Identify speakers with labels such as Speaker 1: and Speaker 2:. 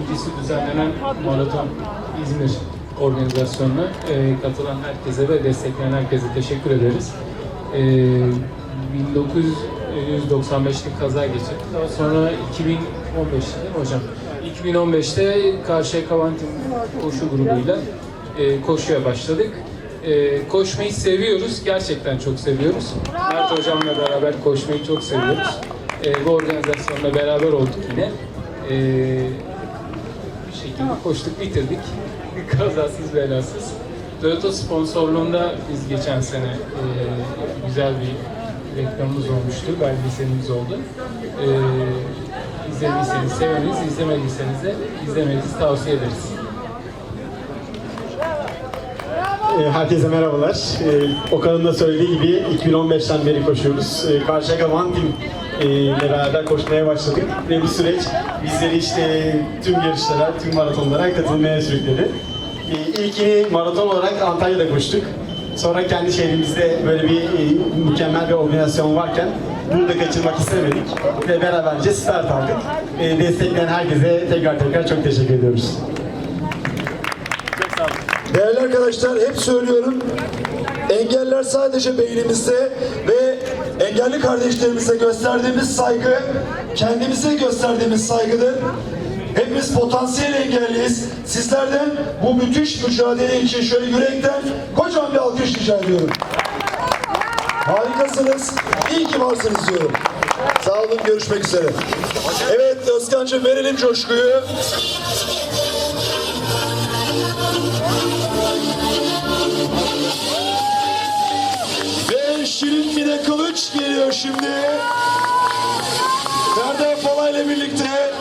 Speaker 1: öncesi düzenlenen Maraton İzmir organizasyonuna e, katılan herkese ve destekleyen herkese teşekkür ederiz. E, 1995'te kaza geçirdik. Daha sonra 2015'te değil mi hocam? 2015'te Karşıyaka Vantim koşu grubuyla e, koşuya başladık. E, koşmayı seviyoruz, gerçekten çok seviyoruz. Mert hocamla beraber koşmayı çok seviyoruz. E, bu organizasyonla beraber olduk yine. E, şekilde koştuk, bitirdik. Kazasız belasız. Toyota sponsorluğunda biz geçen sene e, güzel bir reklamımız olmuştu, belgeselimiz oldu. E, izlediyseniz seviniz, izlemediyseniz de izlemenizi tavsiye ederiz.
Speaker 2: E, Herkese merhabalar. E, Okan'ın da söylediği gibi 2015'ten beri koşuyoruz. E, Karşıyaka One Team ile beraber koşmaya başladık. Ve bu süreç bizleri işte tüm yarışlara, tüm maratonlara katılmaya sürükledi. E, İlkini maraton olarak Antalya'da koştuk. Sonra kendi şehrimizde böyle bir e, mükemmel bir organizasyon varken bunu da kaçırmak istemedik. Ve beraberce start aldık. E, destekleyen herkese tekrar tekrar çok teşekkür ediyoruz.
Speaker 3: Değerli arkadaşlar hep söylüyorum. Engeller sadece beynimizde ve engelli kardeşlerimize gösterdiğimiz saygı kendimize gösterdiğimiz saygıdır. Hepimiz potansiyel engelliyiz. Sizlerden bu müthiş mücadele için şöyle yürekten kocaman bir alkış rica ediyorum. Harikasınız. İyi ki varsınız diyorum. Sağ olun. Görüşmek üzere. Evet Özkan'cığım verelim coşkuyu. Geliyor şimdi. Ferda Polay'la birlikte.